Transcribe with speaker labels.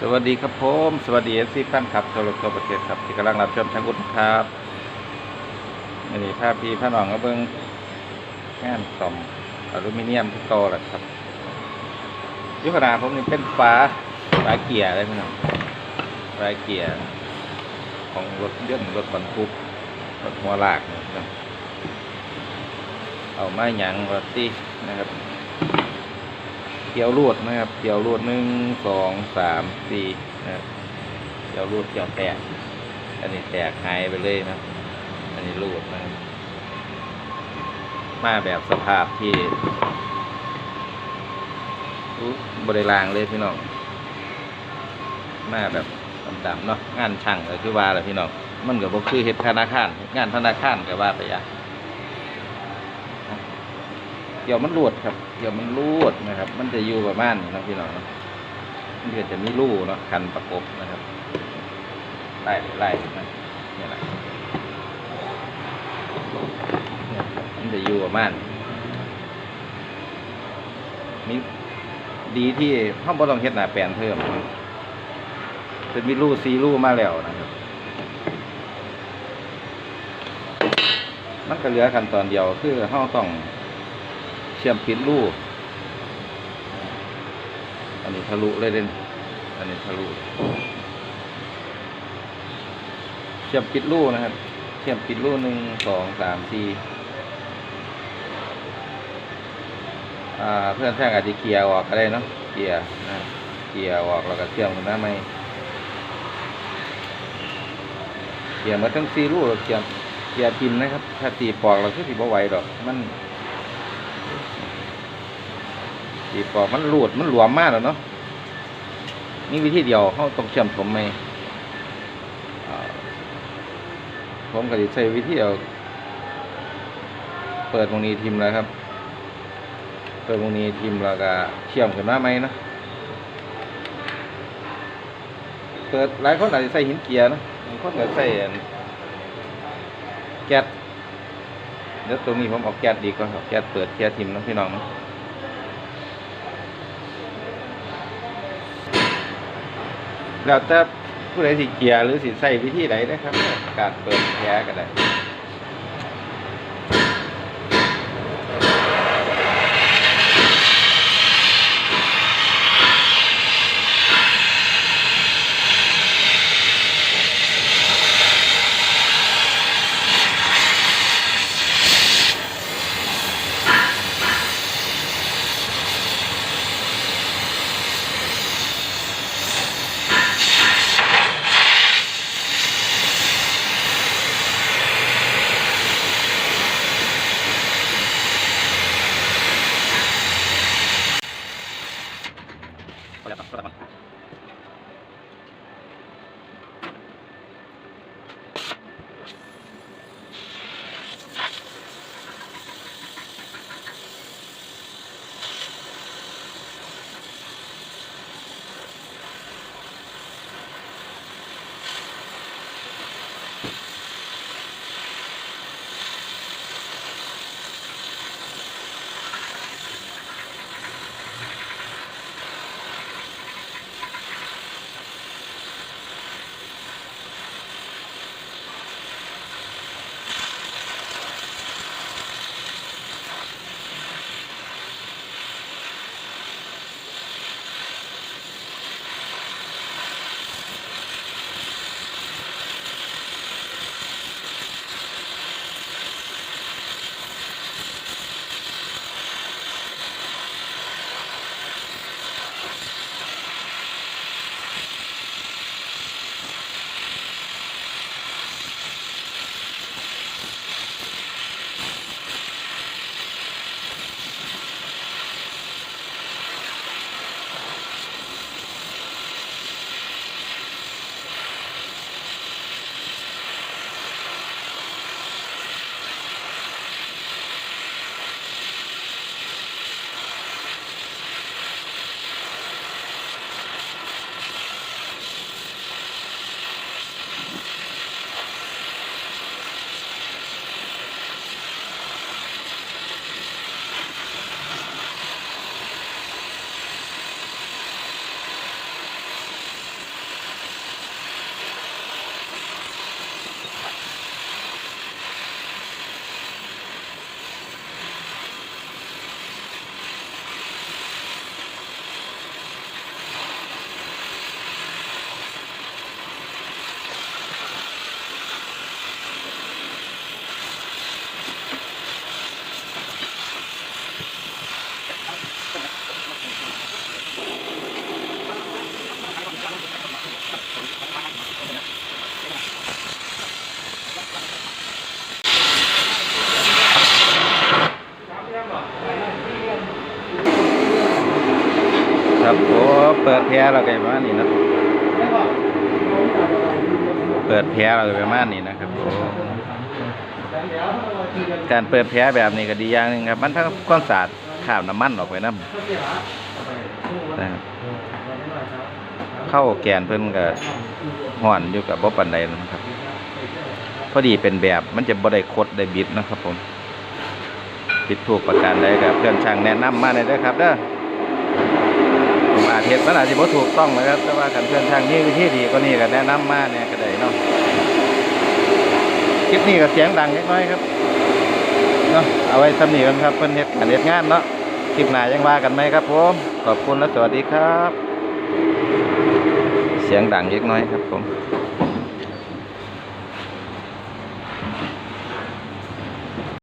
Speaker 1: สวัสดีครับผมสวัสดีเอฟซีฟันครับทั่วโลกทั่วประเทศครับที่กำลังรับชมช่างอุ่นครับอันนี้ภาพพี่พ่อน้องก็เบิ้งงานซ่อมอลูมิเนียมที่โตแหละครับยุคนาผมนี่เป็นฟ้าฟ้าเกียร์เลยพี่น้องฟ้าเกียร์ของรถยนต์รถบรรทุกรถหัวลากนะครับเอาไม้หยังรถตีนะครับ กี่ยวรูดนะครับ เกี่ยวรูดหนึ่งสองสามสี่นะครับเกี่ยวรูดเกี่ยวแตก อันนี้แตกหายไปเลยนะ อันนี้รูดนะมาแบบสภาพที่บริลางเลยพี่น้องมาแบบดำๆเนาะงานช่างก็คือว่าแหละพี่น้องมันก็บ่คือเฮ็ดธนาคารงานธนาคารก็ว่าไปอย่าง เกี่ยวมันรูดครับ เกี่ยวมันรูดนะครับ มันจะอยู่ประมาณนี้นะพี่น้องนะมันก็จะมีรูเนาะคันประกบนะครับไล่ไล่นะนี่แหละมันจะอยู่ประมาณมีดีที่ห้องบ่ต้องเฮ็ดหน้าแปลนเพิ่มนะจะมีรูซีรูมาแล้วนะครับมันก็เหลือขั้นตอนเดียวคือห้องต้อง เชื่อมปิดรูอันนี้ทะลุเลยเด่นอันนี้ทะลุเชื่อมปิดรูนะครับ เชื่อมปิดรูหนึ่งสองสามสี่เพื่อนแท่งอาจจะเกียร์ออกก็ได้เนาะเกียร์นะเกียร์ออกแล้วก็เชื่อมกันน้าไม่เกียร์มาทั้งสี่รูเกียร์เกียร์พินนะครับ ถ้าตีปอกเราคือตีบ่ไหวดอกมัน ตีปอกมันหลุดมันหลวมมากแล้วเนาะนี่วิธีเดียวเขาต้องเชื่อมถมไหมผมก็จะใช้วิธีเอาเปิดวงนี้ทิมแล้วครับ เปิดวงนี้ทิมแล้วก็เชื่อมขึ้นมาไหมเนาะเปิดหลายคนอาจจะใส่หินเกียร์นะบางคนก็ใส่แก๊ส เดี๋ยวตรงนี้ผมเออกแก๊สดีกว่าครับแก๊สเปิดแก๊สทิมนะพี่น้องนะแล้วแต่ผู้ใดสิเกียร์หรือสิใส่วิธีใดนะครับ การเปิดแก๊สก็ได้ เราก็ประมาณนี้นะเปิดแผลเราก็ประมาณนี้นะครับการเปิดแผลแบบนี้ก็ดีอย่างนึงครับ มันทั้งความสะอาดข้าวน้ำมันออกไปน้ำนะครับเข้าแกนเพิ่นก็ห่อนอยู่กับบ่ปันใดนะครับ พอดีเป็นแบบมันจะบ่ได้คดได้บิดนะครับผมผิดถูกประการใดกับเพื่อนช่างแนะนำมาเลยเด้อครับเด้อ เห็ดมันอาจจะบ่ถูกต้องนะครับ แต่ว่าการเพื่อนช่างนี่วิธีดีก็นี่ก็แนะนำมาเนี่ยก็ได้เนาะคลิปนี้ก็เสียงดังเล็กน้อยครับเนาะเอาไว้สำนีกันครับเพิ่นเห็ดการเห็ดงานเนาะคลิปหน้ายังว่ากันไหมครับผมขอบคุณและสวัสดีครับ เสียงดังเล็กน้อยครับผม